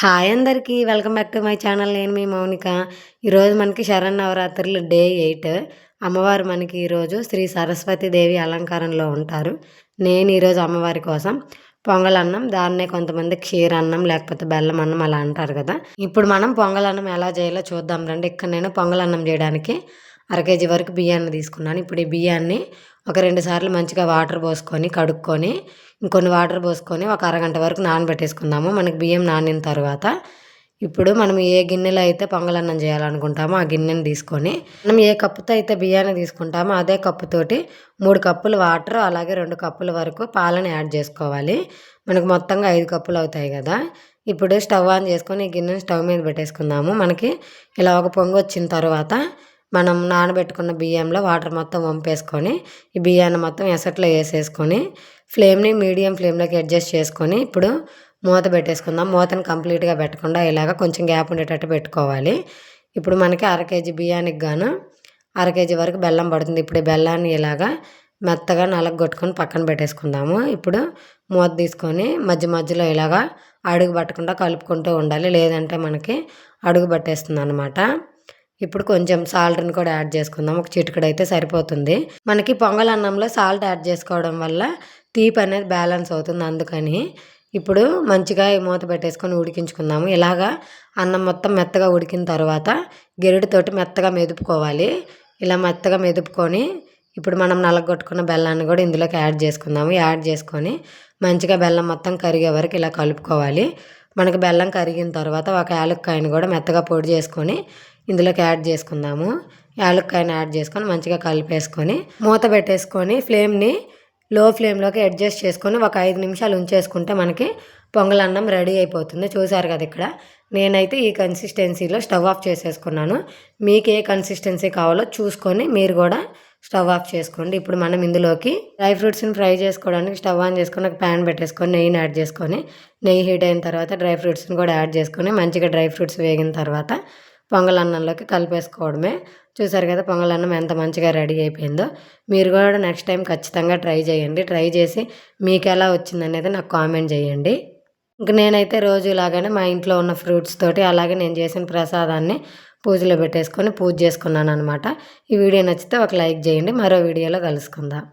Hi అందరికీ welcome back to my channel. నేను మీ మౌనిక. ఈరోజు మనకి శరన్నవరాత్రులు డే ఎయిట్. అమ్మవారు మనకి ఈరోజు శ్రీ సరస్వతి దేవి అలంకారంలో ఉంటారు. నేను ఈరోజు అమ్మవారి కోసం పొంగల్ అన్నం దాన్నే కొంతమంది క్షీరన్నం లేకపోతే బెల్లం అన్నం అలా అంటారు కదా. ఇప్పుడు మనం పొంగల్ అన్నం ఎలా చేయాలో చూద్దాం రండి. ఇక్కడ నేను పొంగల్ అన్నం చేయడానికి అర కేజీ వరకు బియ్యాన్ని తీసుకున్నాను. ఇప్పుడు ఈ బియ్యాన్ని ఒక రెండు సార్లు మంచిగా వాటర్ పోసుకొని కడుక్కొని ఇంకొన్ని వాటర్ పోసుకొని ఒక అరగంట వరకు నానబెట్టేసుకుందాము. మనకి బియ్యం నానిన తర్వాత ఇప్పుడు మనం ఏ గిన్నెలో అయితే పొంగలన్నం చేయాలనుకుంటామో ఆ గిన్నెని తీసుకొని మనం ఏ కప్పుతో అయితే బియ్యాన్ని తీసుకుంటామో అదే కప్పుతోటి మూడు కప్పులు వాటర్ అలాగే రెండు కప్పుల వరకు పాలను యాడ్ చేసుకోవాలి. మనకు మొత్తంగా ఐదు కప్పులు అవుతాయి కదా. ఇప్పుడు స్టవ్ ఆన్ చేసుకొని ఈ గిన్నెని స్టవ్ మీద పెట్టేసుకుందాము. మనకి ఇలా ఒక పొంగు వచ్చిన తర్వాత మనం నానబెట్టుకున్న బియ్యంలో వాటర్ మొత్తం వంపేసుకొని ఈ బియ్యాన్ని మొత్తం ఎసట్లో వేసేసుకొని ఫ్లేమ్ని మీడియం ఫ్లేమ్లోకి అడ్జస్ట్ చేసుకొని ఇప్పుడు మూత పెట్టేసుకుందాం. మూతను కంప్లీట్గా పెట్టకుండా ఇలాగ కొంచెం గ్యాప్ ఉండేటట్టు పెట్టుకోవాలి. ఇప్పుడు మనకి అర కేజీ బియ్యానికి గాను అర కేజీ వరకు బెల్లం పడుతుంది. ఇప్పుడు ఈ బెల్లాన్ని ఇలాగా మెత్తగా నలగొట్టుకొని పక్కన పెట్టేసుకుందాము. ఇప్పుడు మూత తీసుకొని మధ్య మధ్యలో ఇలాగా అడుగు పట్టకుండా కలుపుకుంటూ ఉండాలి. లేదంటే మనకి అడుగు పట్టేస్తుంది అనమాట ఇప్పుడు కొంచెం సాల్ట్ని కూడా యాడ్ చేసుకుందాం. ఒక చిటికడు అయితే సరిపోతుంది. మనకి పొంగల్ అన్నంలో సాల్ట్ యాడ్ చేసుకోవడం వల్ల తీపి అనేది బ్యాలెన్స్ అవుతుంది. అందుకని ఇప్పుడు మంచిగా మూత పెట్టేసుకొని ఉడికించుకుందాము. ఇలాగా అన్నం మొత్తం మెత్తగా ఉడికిన తర్వాత గెరిటితోటి మెత్తగా మెదుపుకోవాలి. ఇలా మెత్తగా మెదుపుకొని ఇప్పుడు మనం నలగొట్టుకున్న బెల్లాన్ని కూడా ఇందులోకి యాడ్ చేసుకుందాము. యాడ్ చేసుకొని మంచిగా బెల్లం మొత్తం కరిగే వరకు ఇలా కలుపుకోవాలి. మనకి బెల్లం కరిగిన తర్వాత ఒక యాలక్కాయను కూడా మెత్తగా పొడి చేసుకొని ఇందులోకి యాడ్ చేసుకుందాము. యాలక్కాయని యాడ్ చేసుకొని మంచిగా కలిపేసుకొని మూత పెట్టేసుకొని ఫ్లేమ్ని లో ఫ్లేమ్లోకి అడ్జస్ట్ చేసుకొని ఒక ఐదు నిమిషాలు ఉంచేసుకుంటే మనకి పొంగలన్నం రెడీ అయిపోతుంది. చూసారు కదా ఇక్కడ? నేనైతే ఈ కన్సిస్టెన్సీలో స్టవ్ ఆఫ్ చేసేసుకున్నాను. మీకు ఏ కన్సిస్టెన్సీ కావాలో చూసుకొని మీరు కూడా స్టవ్ ఆఫ్ చేసుకోండి. ఇప్పుడు మనం ఇందులోకి డ్రై ఫ్రూట్స్ని ఫ్రై చేసుకోవడానికి స్టవ్ ఆన్ చేసుకొని ఒక ప్యాన్ పెట్టేసుకొని నెయ్యిని యాడ్ చేసుకొని నెయ్యి హీట్ అయిన తర్వాత డ్రై ఫ్రూట్స్ని కూడా యాడ్ చేసుకొని మంచిగా డ్రై ఫ్రూట్స్ వేగిన తర్వాత పొంగలన్నంలోకి కలిపేసుకోవడమే. చూసారు కదా పొంగల్ అన్నం ఎంత మంచిగా రెడీ అయిపోయిందో. మీరు కూడా నెక్స్ట్ టైం ఖచ్చితంగా ట్రై చేయండి. ట్రై చేసి మీకు ఎలా వచ్చిందనేది నాకు కామెంట్ చేయండి. ఇంక నేనైతే రోజు ఇలాగనే మా ఇంట్లో ఉన్న ఫ్రూట్స్ తోటి అలాగే నేను చేసిన ప్రసాదాన్ని పూజలో పెట్టేసుకొని పూజ చేసుకున్నాను అనమాట ఈ వీడియో నచ్చితే ఒక లైక్ చేయండి. మరో వీడియోలో కలుసుకుందాం.